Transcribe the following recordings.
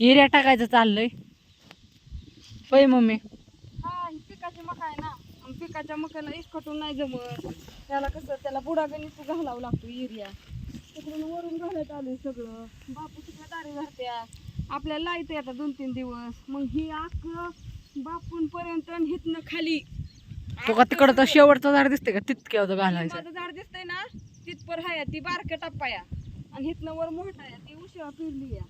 हिऱ्या टाकायचं चाललंय. होय मम्मी. हा ही पिकाची मका आहे ना. मग पिकाच्या मकाला इसकटून नाही जमत. त्याला कसं त्याला बुडा गणित घालावं लागतो एरिया तिकडून वरून घालत आलंय सगळं. बापू तिकडे दारी धरत्या आपल्याला लाइट आता दोन तीन दिवस. मग ही आख बापून पर्यंत हिथनं खाली. तो का तिकडं तर शेवटचं झाड दिसते का? तितके होतं घालायचं. माझं झाड दिसतंय ना तिथपर हाय ती बारक्या टप्पाया आणि हिथनं वर मोठा आहे ती उशिरा फिरली या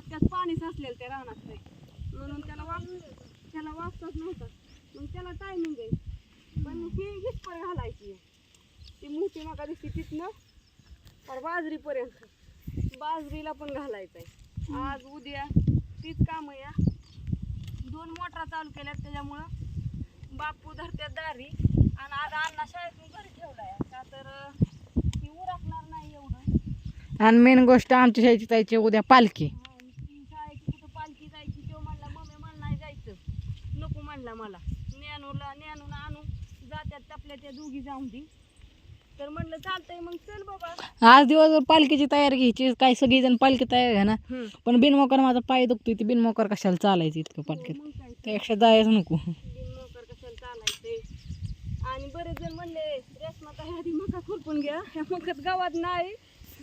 ती त्यात पाणी साचलेलं त्या रानात लय. म्हणून त्याला वाप त्याला वापसच नव्हता. मग त्याला टायमिंग आहे. पण ही हितपर घालायची ती मोठी मागा दिसते तिथनं पर बाजरीपर्यंत. बाजरीला पण घालायचं आहे. आज उद्या तीच कामं या. दोन मोटरा चालू केल्यात त्याच्यामुळं बापू धरत्यात दारी. आणि आज अण्णा शाळेतून घरी ठेवलाय का तर ती उरकणार नाही एवढं. आणि मेन गोष्ट आमच्या शाळेची जायची उद्या पालखी हा, ती शाळेची कुठं पालखी जायची तो म्हणला मम्मी मला नाही जायचं नको म्हणला मला ज्ञानूला ज्ञानून आणू जात्यात आपल्या त्या दोघी जाऊन दे. तर म्हणलं चालतंय मग चल बाबा. आज दिवसभर पालखीची तयारी घ्यायची काय सगळीजण पालखी तयार घ्या ना. पण बिनमोकर माझा पाय दुखतोय ती बिनमोकर कशाला चालायचं इतकं पालखीत? मग काय त्यापेक्षा जायचं नको. मोकर कशाला चालायचंय? आणि बरेच जण म्हणले रेशमा ह्यादी मका खुरपून घ्या. ह्या मकात गावात नाही.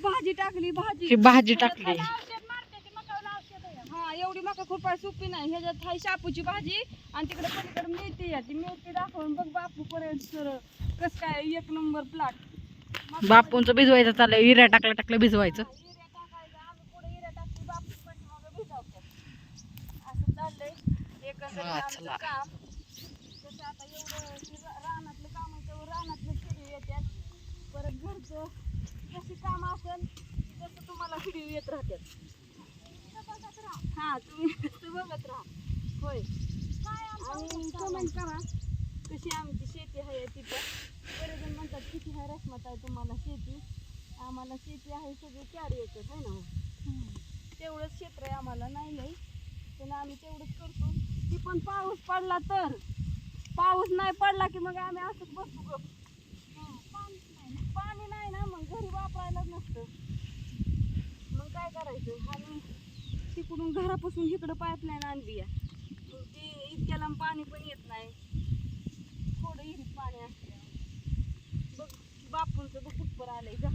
भाजी टाकली भाजी. ही भाजी टाकली. मका खुरपाय सोपी नाही. ह्याच्यात हाय शापूची भाजी आणि तिकडे पलीकडे मेथी आहे. ती मेथी दाखवून बघ बापू पर्यंत सर कस काय एक नंबर प्लॉट बापूंचं भिजवायचं चाललंय. हिऱ्या टाकल्या टाकल्या भिजवायचं. हिऱ्या टाकायचं आम्ही पुढे हिऱ्या टाकली बापू पण मग भिजवतात असं चाललंय. एकंदरीत आमचं चला. काम. तसं आता एवढं रानातलं रानातलं येतात परत घरचं जशी काम असेल तसं तुम्हाला व्हिडिओ येत राहतात हा तुम्ही नुसतं बघत राहा. होय. आणि कमेंट करा कशी आमची शेती आहे तिथं. बरेजण म्हणतात किती आहे रसमत आहे तुम्हाला शेती? आम्हाला शेती आहे सगळी चार एकर आहे ना? तेवढंच क्षेत्र आहे आम्हाला नाही नाही. पण आम्ही तेवढंच करतो. ती पण पाऊस पडला तर. पाऊस नाही पडला की मग आम्ही असंच बसू ग. पाणी नाही ना मग घरी वापरायलाच नसतं. मग काय करायचं? आणि तिकडून घरापासून इकडं पाईपलाईन आणली आहे. ती इतक्या लांब पाणी पण येत नाही. थोडं इरीत पाणी असतं बघ बापूंचं बघ कुठपर आलंय जा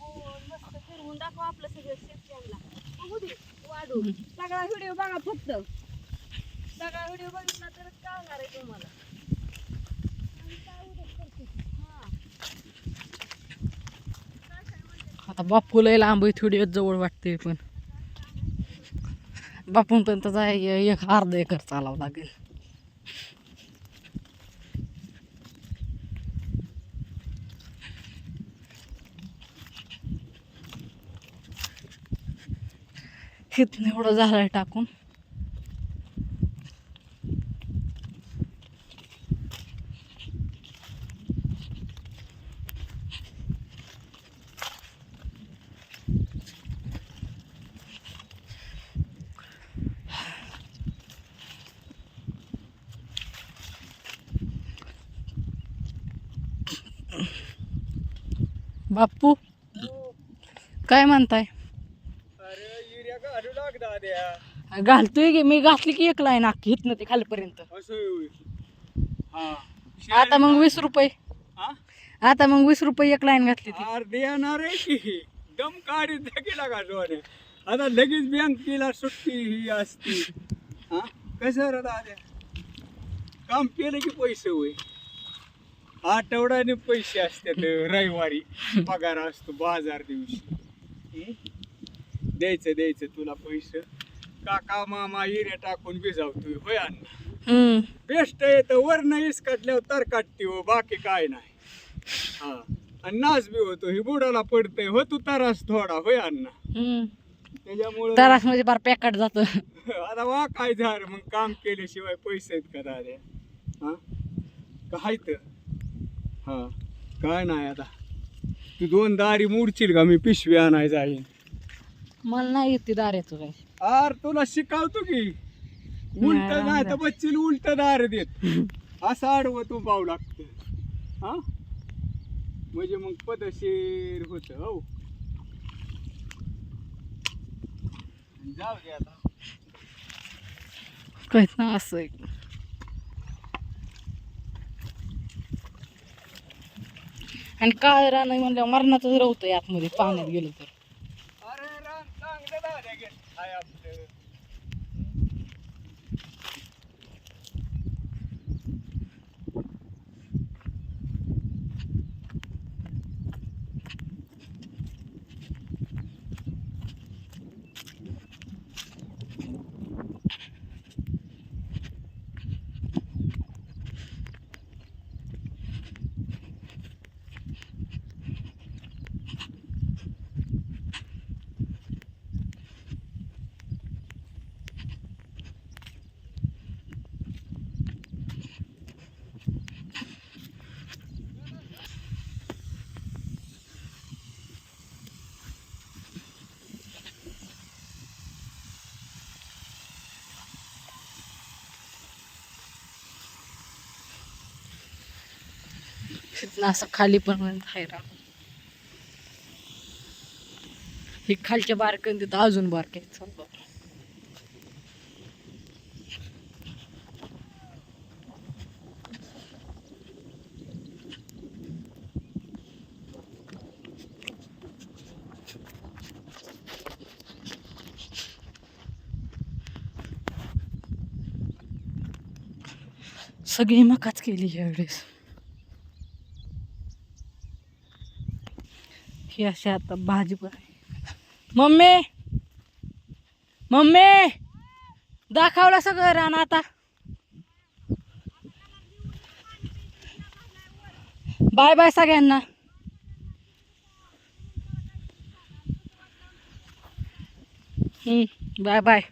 हो, मस्त फिरवून दाखव आपलं सगळं शेतकऱ्यांना. बघू दे वाढू. सगळा व्हिडिओ बघा फक्त. सगळा व्हिडिओ बघितला तरच कळणार आहे तुम्हाला. आणि काय आता बापूला लांब थोडी जवळ वाटते पण. बापून पण त्याचा एक अर्धा एकर चालावं लागेल. हिथनं एवढं झालंय टाकून. बापू काय म्हणताय? अरे युरिया घालू लाग दाद्या घालतोय की मी घातली की एक लाईन अख्खी हिथनं ते खालीपर्यंत. हा. आता मग वीस रुपये? आता मग वीस रुपये एक लाईन घातली ती. अर्धे येणार आहे की. दम काढीत गेला का जोने आता लगेच बँकेला सुट्टी ही असती. हा? कसं रे दाद्या काम केलं की पैसे होय? आठवड्याने पैसे असतात रविवारी. पगार असतो बाजार दिवशी? द्यायचं द्यायचं तुला पैसे. काका मामा हिऱ्या टाकून भिजावतोय. होय अण्णा? बेस्ट आहे तर वरनं इसकटल्यावर तर काटते हो बाकी काय नाही. हा. आणि नाच बी होतो. ही बुडाला पडतंय. हो तू तरास थोडा. होय अण्णा? त्याच्यामुळं तरास म्हणजे बार पॅकेट जात. आता वा काय झालं? मग काम केल्याशिवाय पैसे आहेत का दाद्या? हा? काय तर? हा. काय नाही आता. तू दोन दारी मोडशील का? मी पिशवी आणाय जाईन. मला नाही येत दाऱ्याचं काय आर तुला शिकवतो की? उलट नाही, नाही तर. बच्चील उलट दार देत. असं आडवं तू पाव लागत. हा? म्हणजे मग पदशीर होत हो. जाऊ दे आता. काहीच ना असं आहे. आणि काळ रान म्हणल्यावर मरणाचंच रवतंय आतमध्ये पाण्यात गेलं तर. अरे रान चांगलं झालं असं खाली पण आहे हे खालच्या बारकन तिथं अजून बारक आहेत सगळी मकाच केली यावेळेस ही अशी आता भाजी पण मम्मी! मम्मी! दाखवलं सगळं रान आता. बाय बाय सगळ्यांना. हम्म, बाय बाय.